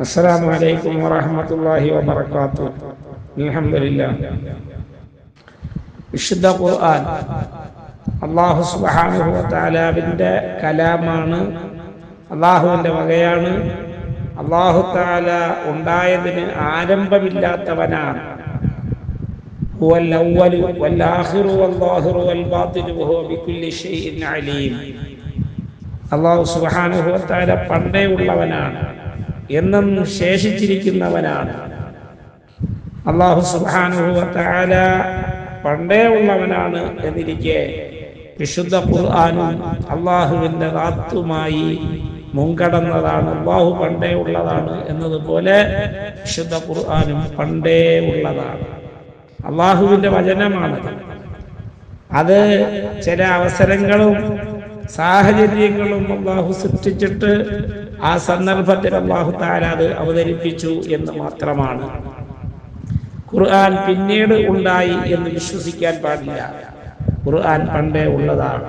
السلام عليكم ورحمة الله وبركاته الحمد لله വിശുദ്ധ ഖുർആൻ അള്ളാഹു സുബ്ഹാനഹു വതആലാവിൻ്റെ കലാമാണ് അള്ളാഹുവിൻ്റെ വകയാണ് അള്ളാഹു താല ഉണ്ടായതിന് ആരംഭമില്ലാത്തവനാണ് هو الأول والآخر والظاهر والباطن وهو بكل شيء عليم അള്ളാഹു സുബ്ഹാനഹു വതആല പണ്ടേ ഉള്ളവനാണ് എന്നും ശേഷിച്ചിരിക്കുന്നവനാണ്. അള്ളാഹു സുബ്ഹാനഹു വതആല പണ്ടേ ഉള്ളവനാണ് എന്നിരിക്കെ വിശുദ്ധ ഖുർആാനും അള്ളാഹുവിന്റെ റാത്തുമായി മുൻകടന്നതാണ്. അള്ളാഹു പണ്ടേ ഉള്ളതാണ് എന്നതുപോലെ വിശുദ്ധ ഖുർആാനും പണ്ടേ ഉള്ളതാണ്. അള്ളാഹുവിന്റെ വചനമാണ്. അത് ചില അവസരങ്ങളും സാഹചര്യങ്ങളും അള്ളാഹു സൃഷ്ടിച്ചിട്ട് ആ സന്ദർഭത്തിൽ അള്ളാഹു താര അത് അവതരിപ്പിച്ചു എന്ന് മാത്രമാണ്. ഖുർആൻ പിന്നീട് ഉണ്ടായി എന്ന് വിശ്വസിക്കാൻ പാടില്ല. ഖുർആൻ പണ്ടേ ഉള്ളതാണ്.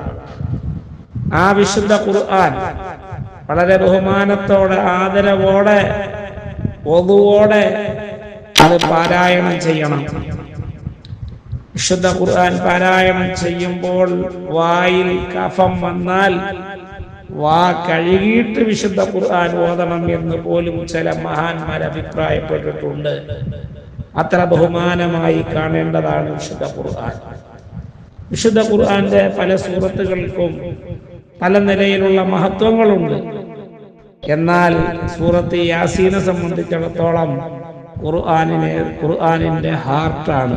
ആ വിശുദ്ധ ഖുർആൻ വളരെ ബഹുമാനത്തോടെ ആദരവോടെ ഒതുവോടെ അത് പാരായണം ചെയ്യണം. വിശുദ്ധ ഖുർആൻ പാരായണം ചെയ്യുമ്പോൾ വായിൽ കഫം വന്നാൽ വാ കഴുകിയിട്ട് വിശുദ്ധ ഖുർആൻ ഓതണം എന്ന് പോലും ചില മഹാന്മാർ അഭിപ്രായപ്പെട്ടിട്ടുണ്ട്. അത്ര ബഹുമാനമായി കാണേണ്ടതാണ് വിശുദ്ധ ഖുർആൻ. വിശുദ്ധ ഖുർആന്റെ പല സൂറത്തുകൾക്കും പല നിലയിലുള്ള മഹത്വങ്ങളുണ്ട്. എന്നാൽ സൂറത്ത് യാസീനെ സംബന്ധിച്ചിടത്തോളം ഖുർആാനിനെ ഖുർആാനിന്റെ ഹാർട്ടാണ്.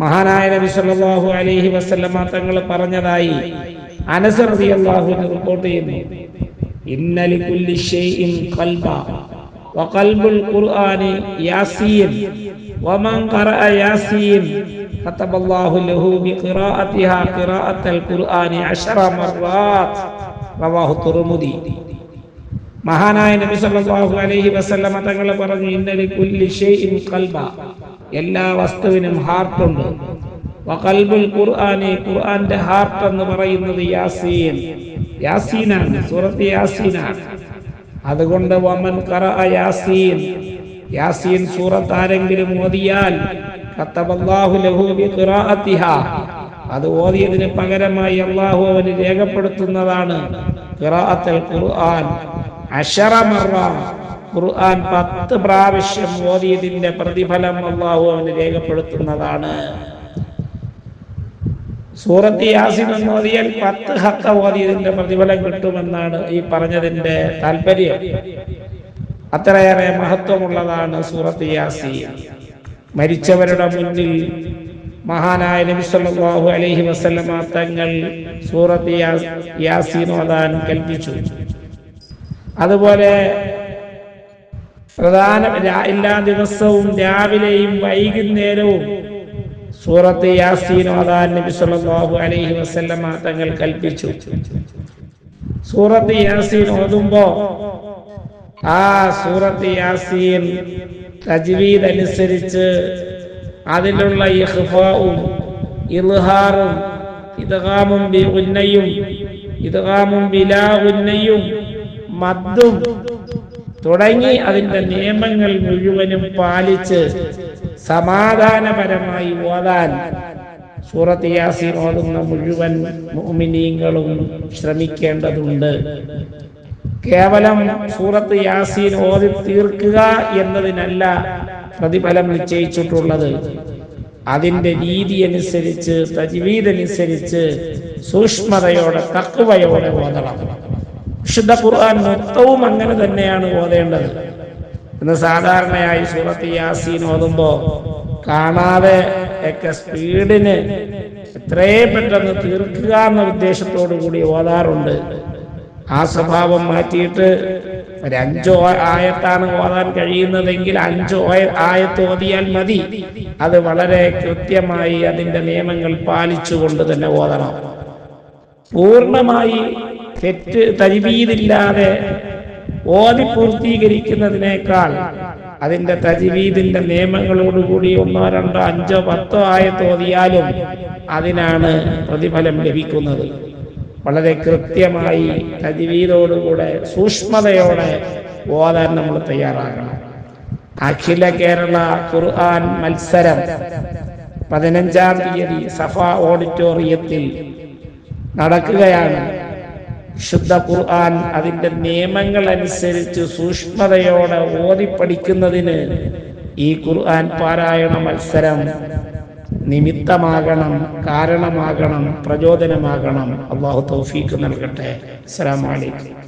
മഹാനായ നബി സല്ലല്ലാഹു അലൈഹി വസല്ലമ തങ്ങൾ പറഞ്ഞതായി അനസ് റളിയല്ലാഹു അൻഹു റിപ്പോർട്ട് ചെയ്യുന്നു ഇന്നലി കുല്ലി ഷൈഇൻ ഖൽബ وقلب القرآن ياسين ومن قرأ ياسين كتب الله له بقراءتها قراءة القرآن عشر مرات رواه الترمذي മഹാനായ നബി സല്ലല്ലാഹു അലൈഹി വസല്ലമ തങ്ങൾ പറഞ്ഞു ഇന്നലി കുല്ലി ഷൈഇൻ ഖൽബ എല്ലാ വസ്തുവിനും ഹാർട്ടുണ്ട് വഖൽബുൽ ഖുർആനി ഖുർആന്റെ ഹാർട്ട് എന്ന് പറയുന്നത് യാസീൻ. യാസീനാണ് സൂറത്ത് യാസീനാണ് അതുകൊണ്ട് വമൻ ഖറഅ യാസീൻ. യാസീൻ സൂറത്ത് ആരെങ്കിലും ഓതിയാൽ കത്തബല്ലാഹു ലഹു ബിഖിറാഅത്തിഹാ അത് ഓതിയതിന് പകരമായി അള്ളാഹു അവന് രേഖപ്പെടുത്തുന്നതാണ് ഖിറാഅത്തുൽ ഖുർആൻ. അശറ മറ. ഖുർആൻ പത്ത് പ്രാവശ്യം ഓതിയതിന്റെ പ്രതിഫലം അള്ളാഹു അവന് രേഖപ്പെടുത്തുന്നതാണ്. സൂറത്ത് യാസിൻ എന്ന് ഓതിയാൽ പത്ത് ഹത്ത ഓതിയതിന്റെ പ്രതിഫലം കിട്ടുമെന്നാണ് ഈ പറഞ്ഞതിന്റെ താല്പര്യം. അത്രയേറെ മഹത്വമുള്ളതാണ് സൂറത്ത് യാസീൻ. മരിച്ചവരുടെ മുന്നിൽ മഹാനായ നബി സല്ലല്ലാഹു അലൈഹി വസല്ലമ തങ്ങൾ സൂറത്ത് യാസീൻ ഓതാൻ കൽപ്പിച്ചു. അതുപോലെ പ്രധാന എല്ലാ ദിവസവും രാവിലെയും വൈകുന്നേരവും സൂറത്ത് യാസീൻ ഓതാൻ നബി സല്ലല്ലാഹു അലൈഹി വസല്ലമ തങ്ങൾ കൽപ്പിച്ചു. സൂറത്ത് യാസീൻ ഓതുമ്പോ ആ സൂറത്ത് യാസീൻ തജ്വീദ് അനുസരിച്ച് അതിലുള്ള ഇഖ്ഫാഉം ഇൽഹാറും ഇദ്ഗാമും ബി ഇദ്ഗാമും ബിലാ ഉന്നയും മദ്ദും തുടങ്ങി അതിന്റെ നിയമങ്ങൾ മുഴുവനും പാലിച്ച് സമാധാനപരമായി ഓതാൻ സൂറത്ത് യാസീൻ ഓതുന്ന മുഴുവൻ മുഅ്മിനീങ്ങളും ശ്രമിക്കേണ്ടതുണ്ട്. കേവലം സൂറത്ത് യാസീൻ ഓതി തീർക്കുക എന്നതിനല്ല പ്രതിഫലം നിശ്ചയിച്ചിട്ടുള്ളത്. അതിന്റെ രീതി അനുസരിച്ച് തജ്വീദ് അനുസരിച്ച് സൂക്ഷ്മതയോടെ തക്കുവയോടെ ഓതണം. വിശുദ്ധ ഖുർആൻ മൊത്തവും അങ്ങനെ തന്നെയാണ് ഓതേണ്ടത്. ഇന്ന് സാധാരണയായി സൂറത്ത് യാസീൻ ഓതുമ്പോ കാണാതെ ഒക്കെ സ്പീഡിന് എത്രയും പെട്ടെന്ന് തീർക്കുക എന്ന ഉദ്ദേശത്തോടു കൂടി ഓതാറുണ്ട്. ആ സ്വഭാവം മാറ്റിയിട്ട് ഒരു ആയത്താണ് ഓതാൻ കഴിയുന്നതെങ്കിൽ അഞ്ചോ ആയത്ത് ഓതിയാൽ മതി. അത് വളരെ കൃത്യമായി അതിന്റെ നിയമങ്ങൾ പാലിച്ചുകൊണ്ട് തന്നെ ഓതണം. പൂർണമായി തെറ്റ് തജ്വീദില്ലാതെ ഓതി പൂർത്തീകരിക്കുന്നതിനേക്കാൾ അതിന്റെ തജ്വീദിന്റെ നിയമങ്ങളോടുകൂടി ഒന്നോ രണ്ടോ അഞ്ചോ പത്തോ ആയ ഓതിയാലും അതിനാണ് പ്രതിഫലം ലഭിക്കുന്നത്. വളരെ കൃത്യമായി തജ്വീദോടുകൂടെ സൂക്ഷ്മതയോടെ ഓതാൻ നമ്മൾ തയ്യാറാകണം. അഖില കേരള ഖുർആൻ മത്സരം പതിനഞ്ചാം തീയതി സഫ ഓഡിറ്റോറിയത്തിൽ നടക്കുകയാണ്. ശുദ്ധ ഖുർആൻ അതിന്റെ നിയമങ്ങൾ അനുസരിച്ച് സൂക്ഷ്മതയോടെ ഓതി പഠിക്കുന്നതിന് ഈ ഖുർആൻ പാരായണ മത്സരം നിമിത്തമാകണം കാരണമാകണം പ്രചോദനമാകണം. അള്ളാഹു തൗഫീഖ് നൽകട്ടെ. അസ്സലാമു അലൈക്കും.